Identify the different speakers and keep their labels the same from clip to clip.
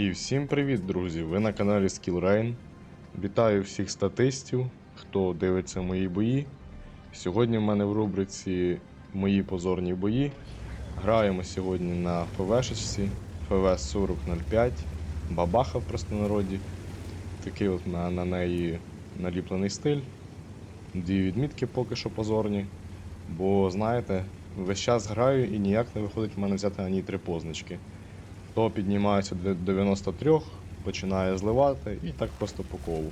Speaker 1: І всім привіт, друзі! Ви на каналі SkillRain. Вітаю всіх статистів, хто дивиться мої бої. Сьогодні в мене в рубриці Мої позорні бої. Граємо сьогодні на ФВшечці ФВ 4005, бабаха в простонароді. Такий от на, на неї наліплений стиль. Дві відмітки поки що позорні. Бо знаєте, весь час граю і ніяк не виходить в мене взяти ані три позначки. То піднімається до 93, починає зливати і так просто по колу.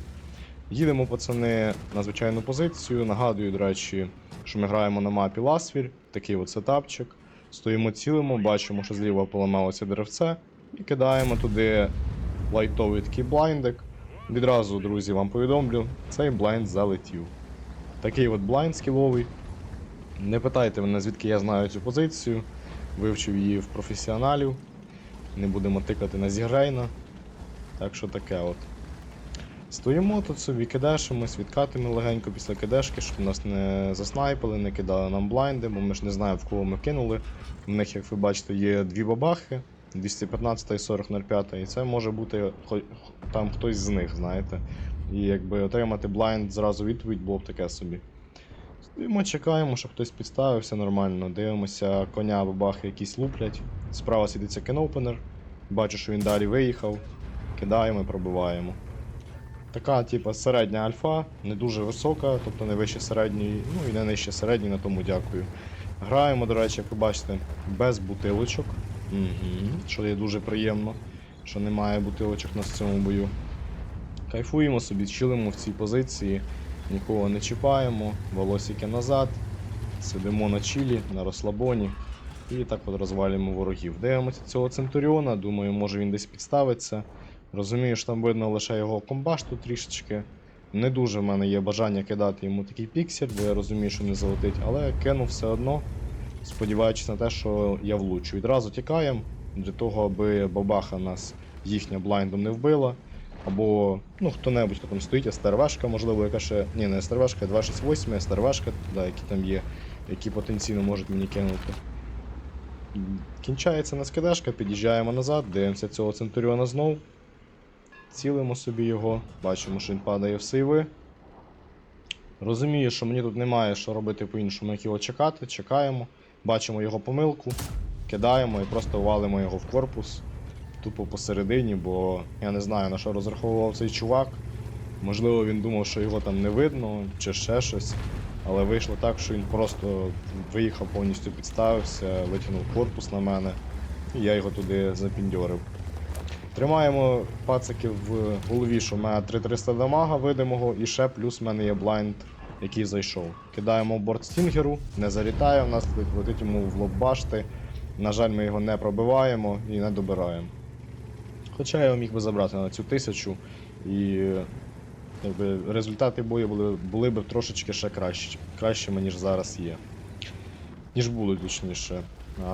Speaker 1: Їдемо, пацани, на звичайну позицію. Нагадую, до речі, що ми граємо на мапі Ласвіль, такий от сетапчик. Стоїмо цілимо, бачимо, що зліва поламалося деревце, і кидаємо туди лайтовий такий блайндик. Відразу, друзі, вам повідомлю, цей блайнд залетів. Такий от блайнд скіловий. Не питайте мене, звідки я знаю цю позицію. Вивчив її в професіоналів. Не будемо тикати на Зігрейна. Так що таке от. Стоїмо тут собі, кидешимось, відкатимо легенько після кидешки, щоб нас не заснайпили, не кидали нам блайнди, бо ми ж не знаємо, в кого ми кинули. В них, як ви бачите, є дві бабахи, 215 і 4005, і це може бути там хтось з них, знаєте. І якби отримати блайнд зразу відповідь було б таке собі. Стоїмо, чекаємо, щоб хтось підставився нормально. Дивимося, коня бабахи якісь луплять. Справа сидиться кенопенер. Бачу, що він далі виїхав. Кидаємо і пробиваємо. Така, типу, середня альфа, не дуже висока, тобто не вище середньої, ну і не нижче середньої, на тому дякую. Граємо, до речі, як ви бачите, без бутилочок. Угу. Що є дуже приємно, що немає бутилочок на цьому бою. Кайфуємо собі, чилимо в цій позиції, нікого не чіпаємо, волосики назад, сидимо на чилі, на розслабоні і так от розвалюємо ворогів. Дивимося цього Центуріона, думаю, може він десь підставиться. Розумію, що там видно лише його комбашту трішечки. Не дуже в мене є бажання кидати йому такий піксель, бо я розумію, що не залетить, але кину все одно, сподіваючись на те, що я влучу. Відразу тікаємо для того, аби бабаха нас їхня блайндом не вбила. Або ну, хто-небудь, хто там стоїть, СТРВшка, можливо, яка ще. Ні, не СТРВшка, 268, СТРВшка, да, які там є, які потенційно можуть мені кинути. Кінчається нас кидешка, під'їжджаємо назад, дивимося цього Центуріона знов. Цілимо собі його, бачимо, що він падає в сейви. Розумію, що мені тут немає що робити по-іншому, як його чекати. Чекаємо, бачимо його помилку, кидаємо і просто валимо його в корпус. Тупо посередині, бо я не знаю на що розраховував цей чувак. Можливо, він думав, що його там не видно чи ще щось. Але вийшло так, що він просто виїхав повністю підставився, витягнув корпус на мене, і я його туди запіндьорив. Тримаємо пацики в голові, що в мене 3300 дамага видимого, і ще плюс в мене є блайнд, який зайшов. Кидаємо борт стінгеру, не залітає, в нас летить йому в лоб башти. На жаль, ми його не пробиваємо і не добираємо. Хоча я міг би забрати на цю тисячу, і якби, результати бою були, були б трошечки ще краще, кращими, ніж зараз є. Ніж були, точніше.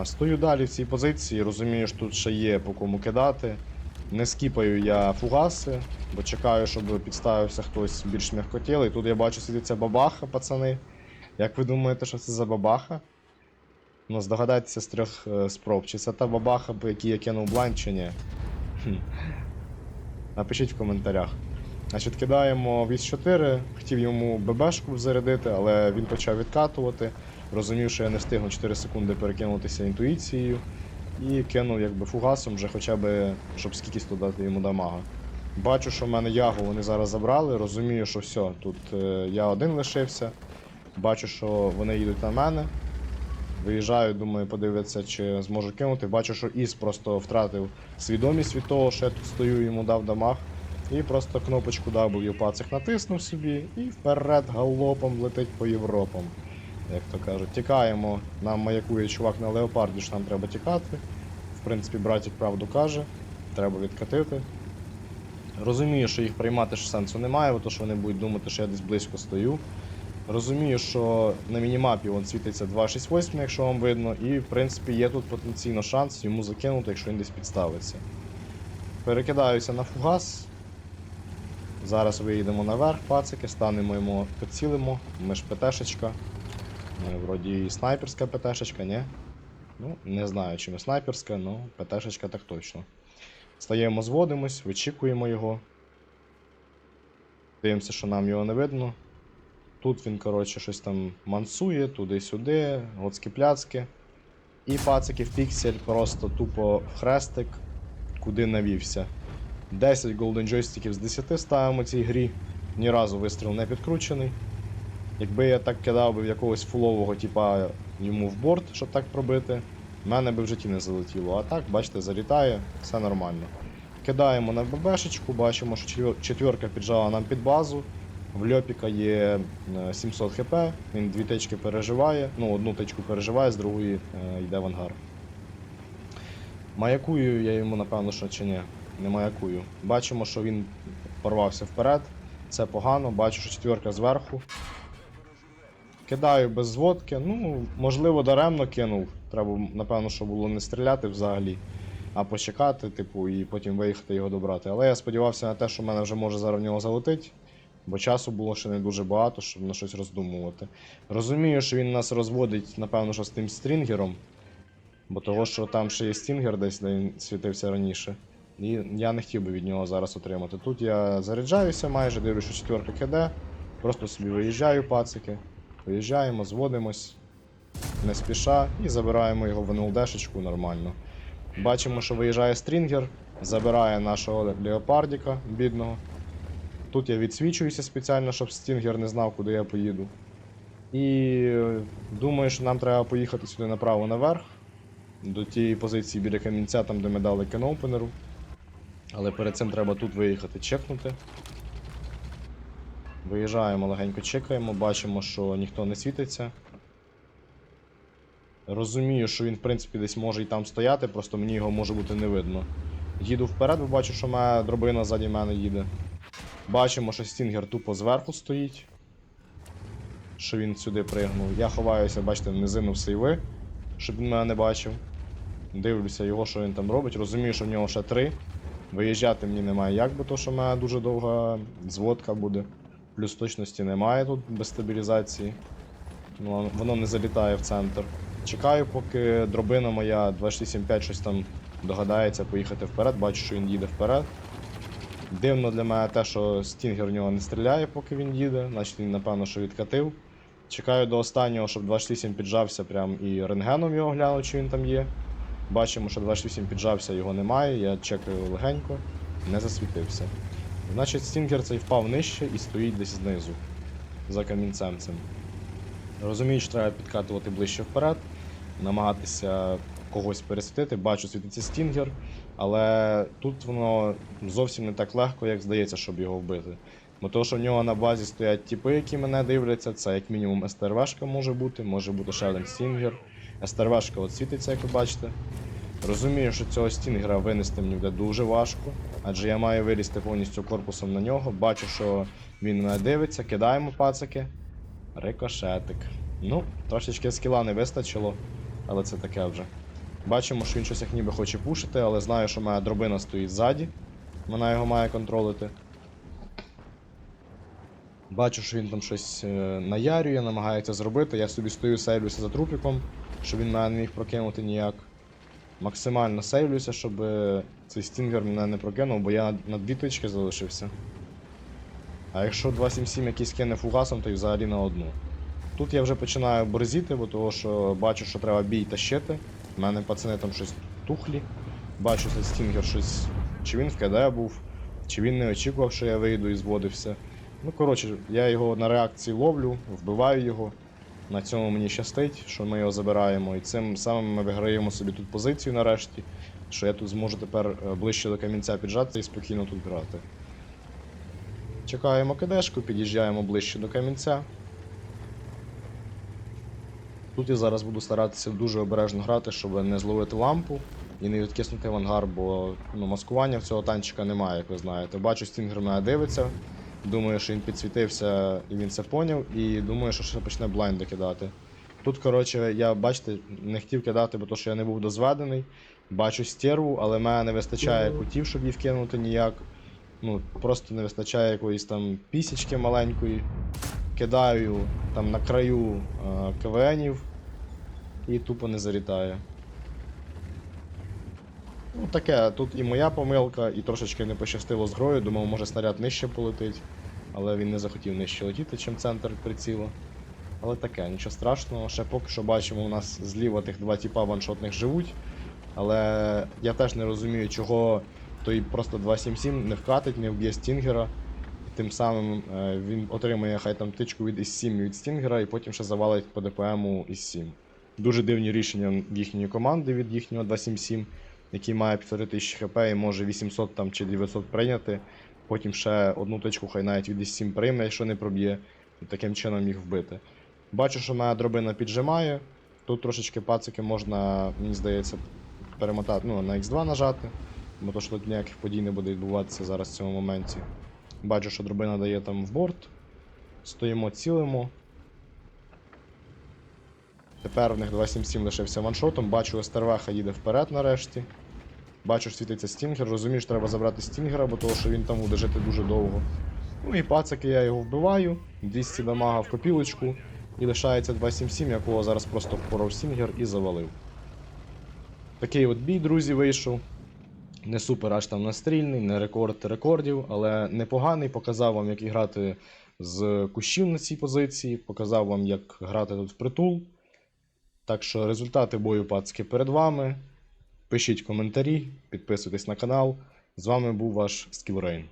Speaker 1: Стою далі в цій позиції, розумію, що тут ще є по кому кидати. Не скіпаю я фугаси, бо чекаю, щоб підставився хтось більш м'якотілий. Тут я бачу сидиться бабаха, пацани. Як ви думаєте, що це за бабаха? Ну, здогадайтеся з трьох е, спроб. Чи це та бабаха, по я кинув блайн, чи ні? Напишіть в коментарях. Значить, кидаємо віз 4, хотів йому ББшку зарядити, але він почав відкатувати. Розумів, що я не встигну 4 секунди перекинутися інтуїцією. І кинув якби фугасом, вже хоча б, щоб скількись додати йому дамага. Бачу, що в мене ягу вони зараз забрали, розумію, що все, тут е, я один лишився. Бачу, що вони їдуть на мене. Виїжджаю, думаю, подивитися, чи зможу кинути. Бачу, що Іс просто втратив свідомість від того, що я тут стою, йому дав дамаг. І просто кнопочку W пацик натиснув собі і вперед галопом летить по Європам. Як то кажуть, тікаємо. Нам маякує чувак на леопарді, що нам треба тікати. В принципі, братик правду каже, треба відкатити. Розумію, що їх приймати ж сенсу немає, бо то що вони будуть думати, що я десь близько стою. Розумію, що на мінімапі вон світиться 268, якщо вам видно, і в принципі є тут потенційно шанс йому закинути, якщо він десь підставиться. Перекидаюся на фугас. Зараз виїдемо наверх, пацики, станемо йому, підцілимо. Ми ж ПТшечка. Вроді і снайперська ПТшечка, ні? Ну, не знаю, чи ми снайперська, але ПТшечка так точно. Стаємо, зводимось, вичікуємо його. Дивимося, що нам його не видно. Тут він, коротше, щось там мансує, туди-сюди, гоцки-пляцки. І пацики в піксель просто тупо в хрестик, куди навівся. 10 голден джойстиків з 10 ставимо цій грі. Ні разу вистріл не підкручений. Якби я так кидав би в якогось фулового, типа йому в борт, щоб так пробити, в мене би в житті не залетіло. А так, бачите, залітає, все нормально. Кидаємо на ББшечку, бачимо, що четверка піджала нам під базу. В Льопіка є е, 700 хп, він дві тички переживає, ну одну тичку переживає, з другої е, йде в ангар. Маякую я йому, напевно, що чи ні. Не маякую. Бачимо, що він порвався вперед. Це погано, бачу, що четверка зверху. Кидаю без зводки. Ну, можливо, даремно кинув. Треба, напевно, що було не стріляти взагалі, а почекати, типу, і потім виїхати його добрати. Але я сподівався на те, що мене вже може зараз в нього залетить, бо часу було ще не дуже багато, щоб на щось роздумувати. Розумію, що він нас розводить, напевно, що з тим стрінгером, бо того, що там ще є стінгер десь, де він світився раніше. І я не хотів би від нього зараз отримати. Тут я заряджаюся майже, дивлюся, що четверка киде, просто собі виїжджаю пацики. Виїжджаємо, зводимось, не спіша і забираємо його в НЛДшечку нормально. Бачимо, що виїжджає стрінгер, забирає нашого леопардіка бідного. Тут я відсвічуюся спеціально, щоб стінгер не знав, куди я поїду. І е, думаю, що нам треба поїхати сюди направо наверх, до тієї позиції біля камінця, там де ми дали кеноупенеру. Але перед цим треба тут виїхати, чекнути. Виїжджаємо легенько чекаємо, бачимо, що ніхто не світиться. Розумію, що він, в принципі, десь може і там стояти, просто мені його може бути не видно. Їду вперед, бо бачу, що моя дробина ззаді мене їде. Бачимо, що стінгер тупо зверху стоїть. Що він сюди пригнув. Я ховаюся, бачите, в низину в сейви, щоб він мене не бачив. Дивлюся його, що він там робить. Розумію, що в нього ще три. Виїжджати мені немає як, бо то, що в мене дуже довга зводка буде. Плюс точності немає тут без стабілізації. Ну, воно не залітає в центр. Чекаю, поки дробина моя 265 щось там догадається поїхати вперед, бачу, що він їде вперед. Дивно для мене те, що стінгер в нього не стріляє, поки він їде, значить він, напевно, що відкатив. Чекаю до останнього, щоб 268 піджався прям і рентгеном його гляну, чи він там є. Бачимо, що 268 піджався, його немає, я чекаю легенько, не засвітився. Значить, стінгер цей впав нижче і стоїть десь знизу, за камінцем цим. Розумію, що треба підкатувати ближче вперед, намагатися когось пересвітити. Бачу, світиться стінгер, але тут воно зовсім не так легко, як здається, щоб його вбити. Бо того, що в нього на базі стоять тіпи, які мене дивляться, це як мінімум СТРВшка може бути, може бути ще один стінгер. СТРВшка от світиться, як ви бачите. Розумію, що цього стінгера винести мені буде дуже важко, адже я маю вилізти повністю корпусом на нього. Бачу, що він мене дивиться, кидаємо пацики. Рикошетик. Ну, трошечки скіла не вистачило, але це таке вже. Бачимо, що він щось як ніби хоче пушити, але знаю, що моя дробина стоїть ззаді. Вона його має контролити. Бачу, що він там щось е, наярює, намагається зробити. Я собі стою, сейвлюся за трупіком, щоб він мене не міг прокинути ніяк. Максимально сейвлюся, щоб е, цей стінгер мене не прокинув, бо я на, дві тички залишився. А якщо 277 якийсь кине фугасом, то й взагалі на одну. Тут я вже починаю борзіти, бо того, що бачу, що треба бій тащити. У мене пацани там щось тухлі. Бачу, цей стінгер щось. Чи він в КД був, чи він не очікував, що я вийду і зводився. Ну, коротше, я його на реакції ловлю, вбиваю його. На цьому мені щастить, що ми його забираємо. І цим самим ми виграємо собі тут позицію нарешті, що я тут зможу тепер е, ближче до камінця піджати і спокійно тут грати. Чекаємо кидешку, під'їжджаємо ближче до камінця. Тут я зараз буду старатися дуже обережно грати, щоб не зловити лампу і не відкиснути в ангар, бо ну, маскування в цього танчика немає, як ви знаєте. Бачу, стінгер мене дивиться. Думаю, що він підсвітився і він це поняв, і думаю, що ще почне блайнди кидати. Тут, коротше, я, бачите, не хотів кидати, бо то, що я не був дозведений. Бачу стерву, але мене не вистачає кутів, щоб її вкинути ніяк. Ну, просто не вистачає якоїсь там пісічки маленької. Кидаю там на краю е, КВНів і тупо не залітає. Ну таке, тут і моя помилка, і трошечки не пощастило з грою, думав, може снаряд нижче полетить, але він не захотів нижче летіти, чим центр приціла. Але таке, нічого страшного. Ще поки що бачимо, у нас зліва тих два тіпа ваншотних живуть. Але я теж не розумію, чого той просто 277 не вкатить, не вб'є Стінгера. Тим самим е, він отримує хай там тичку від С7 від Стінгера і потім ще завалить по ДПМу С7. Дуже дивні рішення їхньої команди від їхнього 277, який має 5000 хп і може 800 там, чи 900 прийняти. Потім ще одну тичку хай навіть від С7 прийме, якщо не проб'є, і таким чином їх вбити. Бачу, що моя дробина піджимає. Тут трошечки пацики можна, мені здається, перемотати, ну, на X2 нажати, бо то що тут ніяких подій не буде відбуватися зараз в цьому моменті. Бачу, що дробина дає там в борт. Стоїмо, цілимо. Тепер в них 277 лишився ваншотом. Бачу, Стервеха їде вперед нарешті. Бачу, світиться Стінгер. Розумію, що треба забрати Стінгера, бо того, що він там буде жити дуже довго. Ну і пацики я його вбиваю. 200 дамага в копілочку. І лишається 277, якого зараз просто впоров Стінгер і завалив. Такий от бій, друзі, вийшов. Не супер аж там настрільний, не рекорд рекордів, але непоганий. Показав вам, як грати з кущів на цій позиції, показав вам, як грати тут впритул. Так що результати бою пацки перед вами. Пишіть коментарі, підписуйтесь на канал. З вами був ваш Skillrain.